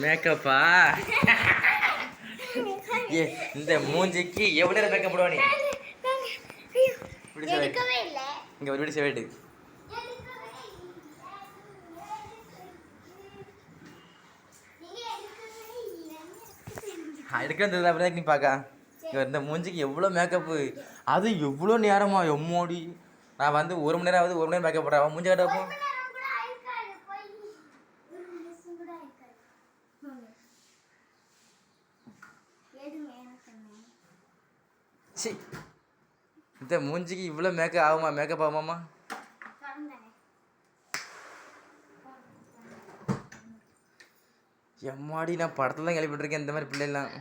மேக்கப்பா ஏ இந்த மூஞ்சிக்கு எவ்வளோ நேரம் மேக்கப் போடுவா நீ? இங்கே ஒரு வீடு சேவைட்டு எடுக்கவே நீங்க எடுக்கவே இல்லை எடுக்கிறது அப்படி நீ பார்க்க இங்க இந்த மூஞ்சிக்கு எவ்வளோ மேக்கப்பு அது எவ்வளோ நேரமா எம்மோடி? நான் வந்து ஒரு மணி நேரம் ஆகுது ஒரு மணி நேரம் மேக்கப் போடுறேன் மூஞ்சி கட்டப்போ சி. இந்த மூஞ்சிக்கு இவ்வளோ மேக்கப் ஆகுமா? மேக்கப் ஆகுமாம்மா. எம்மாடி நான் படத்துல தான் கேள்விப்பட்டிருக்கேன் இந்த மாதிரி பிள்ளைலாம்